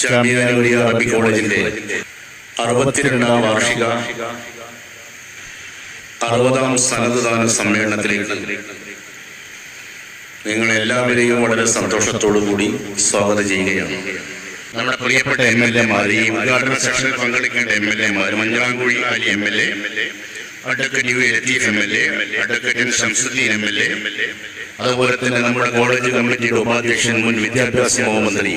നൂരിയ അറബി കോളേജിന്റെ അറുപത്തിരണ്ടാം വാർഷിക അറുപതാം സന്നദ്ധദാന സമ്മേളനത്തിലേക്ക് നിങ്ങൾ എല്ലാവരെയും വളരെ സന്തോഷത്തോടു കൂടി സ്വാഗതം ചെയ്യുകയാണ്. നമ്മുടെ പ്രിയപ്പെട്ട എം എൽ എമാർ ഈ ഉദ്ഘാടന സെഷനിൽ പങ്കെടുക്കേണ്ട എം എൽ എമാർ മഞ്ഞാങ്കുഴി Ali M L A advocate U Latheef M L A Shamsuddin M L A അതുപോലെ തന്നെ നമ്മുടെ കോളേജ് കമ്മിറ്റിയുടെ ഉപാധ്യക്ഷൻ മുൻ വിദ്യാഭ്യാസ മന്ത്രി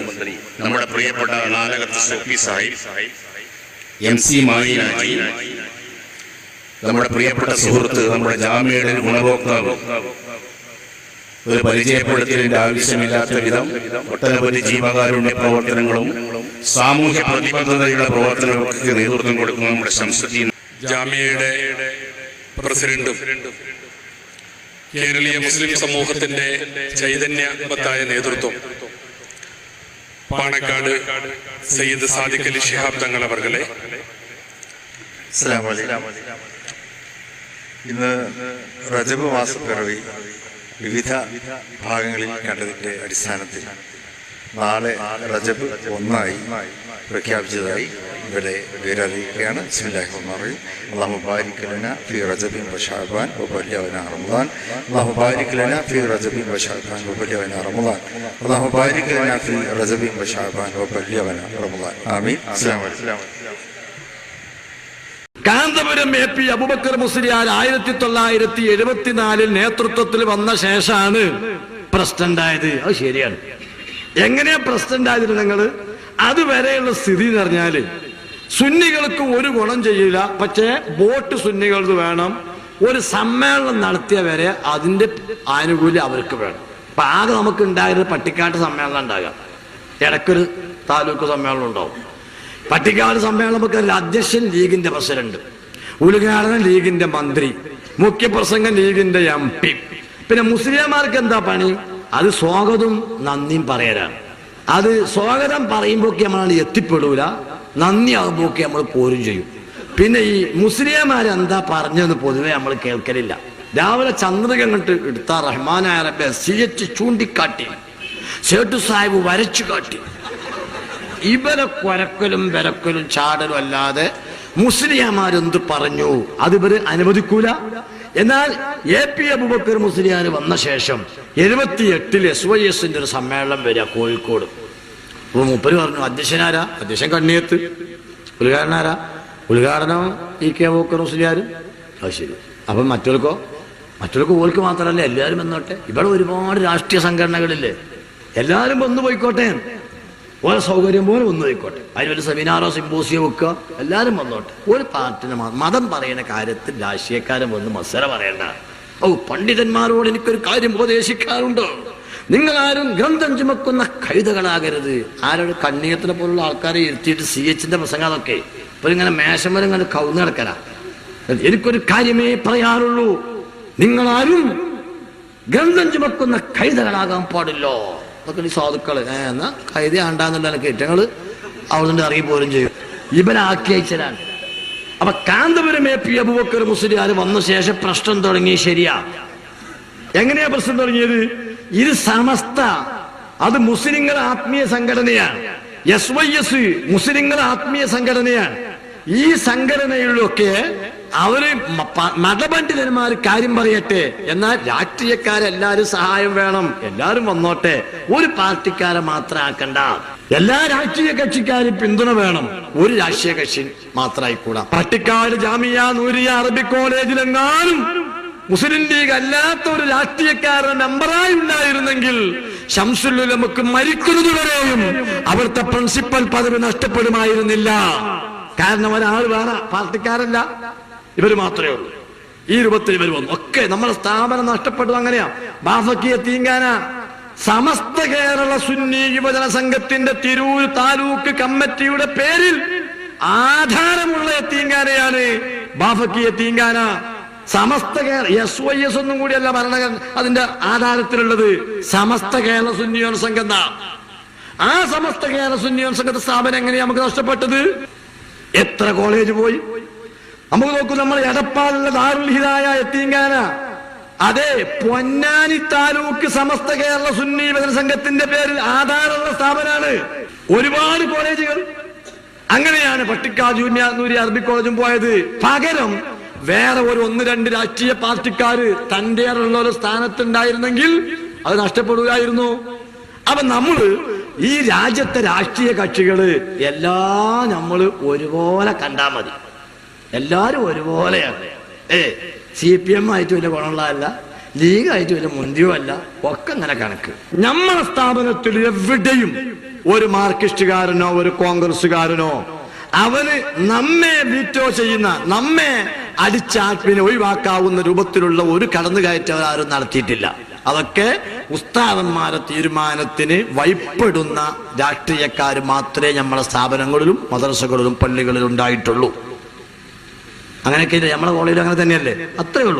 നമ്മുടെ പ്രിയപ്പെട്ട നാലകത്ത് സോഫി സാഹിബ് എം സി മായിനാജി നമ്മുടെ പ്രിയപ്പെട്ട സുഹൃത്ത് നമ്മുടെ ജാമ്യയുടെ ഗുണഭോക്താവ്. ഒരു പരിചയപ്പെടുത്തലിന്റെ ആവശ്യമില്ലാത്ത വിധം ഒട്ടനവധി ജീവകാരുണ്യ പ്രവർത്തനങ്ങളും സാമൂഹ്യ പ്രതിബദ്ധതയുടെ പ്രവർത്തനങ്ങൾക്ക് നേതൃത്വം കൊടുക്കുന്ന നമ്മുടെ ശംസുദ്ദീൻ ജാമ്യയുടെ പ്രസിഡന്റും കേരളീയ മുസ്ലിം സമൂഹത്തിന്റെ ചൈതന്യവത്തായ നേതൃത്വം പാണക്കാട് സയ്യിദ് സാദിഖ് അലി ശിഹാബ് തങ്ങൾ അവർകളെ. ഇന്ന് റജബ് മാസപ്പിറവി വിവിധ ഭാഗങ്ങളിൽ കണ്ടതിന്റെ അടിസ്ഥാനത്തിൽ നാളെ റജബ് ഒന്നായി പ്രഖ്യാപിച്ചതായി ഇവിടെ വിവരറിയിക്കുകയാണ് റമദാൻ. റമദാൻ. റമദാൻ. ആമീൻ. കാന്തപുരം എ പി അബുബക്കർ മുസ്ലിയാർ ആയിരത്തി തൊള്ളായിരത്തി എഴുപത്തിനാലിൽ നേതൃത്വത്തിൽ വന്ന ശേഷമാണ് പ്രസിഡന്റ് ആയത് അത് ശരിയാണ്. എങ്ങനെയാ പ്രസിഡന്റ് ആയത് നിങ്ങൾ? അതുവരെയുള്ള സ്ഥിതി എന്ന് പറഞ്ഞാൽ സുന്നികൾക്ക് ഒരു ഗുണം ചെയ്യില്ല. പക്ഷേ വോട്ട് സുന്നികൾക്ക് വേണം. ഒരു സമ്മേളനം നടത്തിയ വരെ അതിന്റെ ആനുകൂല്യം അവർക്ക് വേണം. അപ്പൊ ആകെ നമുക്ക് ഉണ്ടായത് പട്ടിക്കാട്ട് സമ്മേളനം ഉണ്ടാകാം. ഇടയ്ക്കൊരു താലൂക്ക് സമ്മേളനം ഉണ്ടാവും. പട്ടിക്കാട് സമ്മേളനം നമുക്ക് അധ്യക്ഷൻ ലീഗിന്റെ പ്രസിഡന്റ് ഉദ്ഘാടനം ലീഗിന്റെ മന്ത്രി മുഖ്യപ്രസംഗം ലീഗിന്റെ എം പി. പിന്നെ മുസ്ലിംമാർക്ക് എന്താ പണി? അത് സ്വാഗതവും നന്ദിയും പറയലാണ്. അത് സ്വാഗതം പറയുമ്പോഴൊക്കെ നമ്മളാണ് എത്തിപ്പെടൂല. നന്ദി നോക്കി നമ്മൾ പോരും ചെയ്യും. പിന്നെ ഈ മുസ്ലിംമാർ എന്താ പറഞ്ഞതെന്ന് പൊതുവെ നമ്മൾ കേൾക്കലില്ല. രാവിലെ ചന്ദ്രിക അങ്ങോട്ട് എടുത്ത റഹ്മാനായ റബ്ബെ സി എച്ച് ചൂണ്ടിക്കാട്ടി. സേട്ടു സാഹിബ് വരച്ചു കാട്ടി. ഇവരെ കൊരക്കലും വിരക്കലും ചാടലും അല്ലാതെ മുസ്ലിയാമാരെന്ത് പറഞ്ഞു? അത് ഇവർ അനുവദിക്കൂല. എന്നാൽ എ പി അബുബക്കർ മുസ്ലിയാർ വന്ന ശേഷം എഴുപത്തി എട്ടിൽ എസ് വൈ എസിന്റെ ഒരു സമ്മേളനം വരിക കോഴിക്കോട്. അപ്പൊ മൂപ്പര് പറഞ്ഞു അധ്യക്ഷനാരാ? അധ്യക്ഷൻ കണ്ണിയത്ത്. ഉദ്ഘാടനാരാ ഉദ്ഘാടനം ഇ കെ അബുബക്കർ മുസ്ലിയാർ അത് ശരി. അപ്പം മറ്റവർക്കോ മറ്റുള്ളവർക്ക് ഓർക്ക് മാത്രമല്ല എല്ലാവരും വന്നോട്ടെ. ഇവിടെ ഒരുപാട് രാഷ്ട്രീയ സംഘടനകളില്ലേ? എല്ലാവരും വന്ന് പോയിക്കോട്ടെ. ഓരോ സൗകര്യം പോലെ വന്നു പോയിക്കോട്ടെ. അതിനൊരു സെമിനാറോ സിമ്പോസിയോ വെക്കുക. എല്ലാവരും വന്നോട്ടെ. ഒരു പാർട്ടിന് മതം പറയുന്ന കാര്യത്തിൽ രാഷ്ട്രീയക്കാരൻ വന്ന് മത്സരം പറയണ്ട. ഓ പണ്ഡിതന്മാരോട് എനിക്കൊരു കാര്യം ഉപദേശിക്കാറുണ്ട്? നിങ്ങൾ ആരും ഗ്രന്ഥം ചുമക്കുന്ന കഴുതകളാകരുത്. ആരോട് കണ്ണീയത്തിനെ പോലുള്ള ആൾക്കാരെ ഇരുത്തിയിട്ട് സി എച്ചിന്റെ പ്രസംഗം അതൊക്കെ. ഇപ്പൊ ഇങ്ങനെ മേശമരം ഇങ്ങനെ കൗന്ന് കിടക്കല. എനിക്കൊരു കാര്യമേ പറയാറുള്ളൂ നിങ്ങളാരും ഗ്രന്ഥം ചുമക്കുന്ന കഴുതകളാകാൻ പാടില്ലോ. അതൊക്കെ ഈ സാധുക്കൾ. എന്നാ കൈത ആണ്ടാന്നുള്ള എനിക്ക് അവിടുന്ന് അവിടെ ഇറങ്ങി പോരും ചെയ്യും. ഇവനാക്കി അപ്പൊ കാന്തപുരം എ പി അബുബക്കർ മുസ്ലിയാർ വന്ന ശേഷം പ്രശ്നം തുടങ്ങി ശരിയാ. എങ്ങനെയാ പ്രശ്നം തുടങ്ങിയത്? ഇത് സമസ്ത. അത് മുസ്ലിങ്ങൾ ആത്മീയ സംഘടനയാണ് എസ് വൈ എസ് മുസ്ലിങ്ങൾ ആത്മീയ സംഘടനയാണ് ഈ സംഘടനയിലൊക്കെ അവർ മതപണ്ഡിതന്മാർ കാര്യം പറയട്ടെ. എന്നാൽ രാഷ്ട്രീയക്കാരെല്ലാരും സഹായം വേണം. എല്ലാരും വന്നോട്ടെ. ഒരു പാർട്ടിക്കാരെ മാത്രം ആക്കണ്ട. എല്ലാ രാഷ്ട്രീയ കക്ഷിക്കാരും പിന്തുണ വേണം. ഒരു രാഷ്ട്രീയ കക്ഷി മാത്രമായിക്കൂടാ പട്ടിക്കാട് ജാമിയ നൂരിയ അറബി കോളേജിലെങ്ങാനും മുസ്ലിം ലീഗ് അല്ലാത്ത ഒരു രാഷ്ട്രീയക്കാരൻ നമ്പറായി ഉണ്ടായിരുന്നെങ്കിൽ ശംസുല്ലുലമക്ക് മരിക്കുന്നതുവരെയും അവിടുത്തെ പ്രിൻസിപ്പൽ പദവി നഷ്ടപ്പെടുമായിരുന്നില്ല. കാരണം ഒരാൾ വേറെ പാർട്ടിക്കാരല്ല. ഇവർ മാത്രമേ ഉള്ളൂ. ഈ രൂപത്തിൽ ഇവർ വന്നു. ഒക്കെ നമ്മുടെ സ്ഥാപനം നഷ്ടപ്പെട്ടു അങ്ങനെയാ. ബാഫക്കിയ തീങ്കാന. സമസ്ത കേരള സുന്നി യുവജന സംഘത്തിന്റെ തിരൂർ താലൂക്ക് കമ്മിറ്റിയുടെ പേരിൽ ആധാരമുള്ള തീങ്കാനയാണ് ബാഫക്കിയ തീങ്കാന. Samastha Kerala S Y S ഒന്നും കൂടിയല്ല ഭരണ അതിന്റെ ആധാരത്തിലുള്ളത് സമസ്ത കേരള സുന്നിയോൻ സംഘം. ആ സമസ്ത കേരള സുന്നിയോൻ സംഘത്തെ സ്ഥാപനം എങ്ങനെയാ നമുക്ക് നഷ്ടപ്പെട്ടത്? എത്ര കോളേജ് പോയി? നമുക്ക് നോക്കൂ നമ്മൾ എടപ്പാളിലെ ദാറുൽ ഹിദായ എത്തീങ്കാന. അതെ പൊന്നാനി താലൂക്ക് സമസ്ത കേരള സുന്നി യുവജന സംഘത്തിന്റെ പേരിൽ ആധാരമുള്ള സ്ഥാപനമാണ് ഒരുപാട് കോളേജുകൾ അങ്ങനെയാണ് പട്ടിക്കാജൂന്യൂരി അറബി കോളേജും പോയത്. പകരം വേറെ ഒരു ഒന്ന് രണ്ട് രാഷ്ട്രീയ പാർട്ടിക്കാര് തന്റെ ഒരു സ്ഥാനത്തുണ്ടായിരുന്നെങ്കിൽ അത് നഷ്ടപ്പെടുകയായിരുന്നു. അപ്പൊ നമ്മൾ ഈ രാജ്യത്തെ രാഷ്ട്രീയ കക്ഷികൾ എല്ലാ നമ്മൾ ഒരുപോലെ കണ്ടാ മതി. എല്ലാരും ഒരുപോലെയാണ്. ഏ സി പി എം ആയിട്ട് വലിയ ഗുണമുള്ളതല്ല ലീഗ് ആയിട്ട് വലിയ മുന്തിയോ അല്ല ഒക്കെ അങ്ങനെ കണക്ക്. നമ്മളെ സ്ഥാപനത്തിൽ എവിടെയും ഒരു മാർക്സിസ്റ്റുകാരനോ ഒരു കോൺഗ്രസ്സുകാരനോ അവന് നമ്മെ വീറ്റോ ചെയ്യുന്ന നമ്മെ അടിച്ചാത്മിനെ ഒഴിവാക്കാവുന്ന രൂപത്തിലുള്ള ഒരു കടന്നുകയറ്റം ആരും നടത്തിയിട്ടില്ല. അതൊക്കെ ഉസ്താദന്മാരെ തീരുമാനത്തിന് വൈപ്പെടുന്ന രാഷ്ട്രീയക്കാർ മാത്രമേ നമ്മളെ സ്ഥാപനങ്ങളിലും മദ്രസകളിലും പള്ളികളിലും ഉണ്ടായിട്ടുള്ളൂ. അങ്ങനെയൊക്കെ നമ്മളെ കോളേജിൽ അങ്ങനെ തന്നെയല്ലേ? അത്രേ ഉള്ളൂ.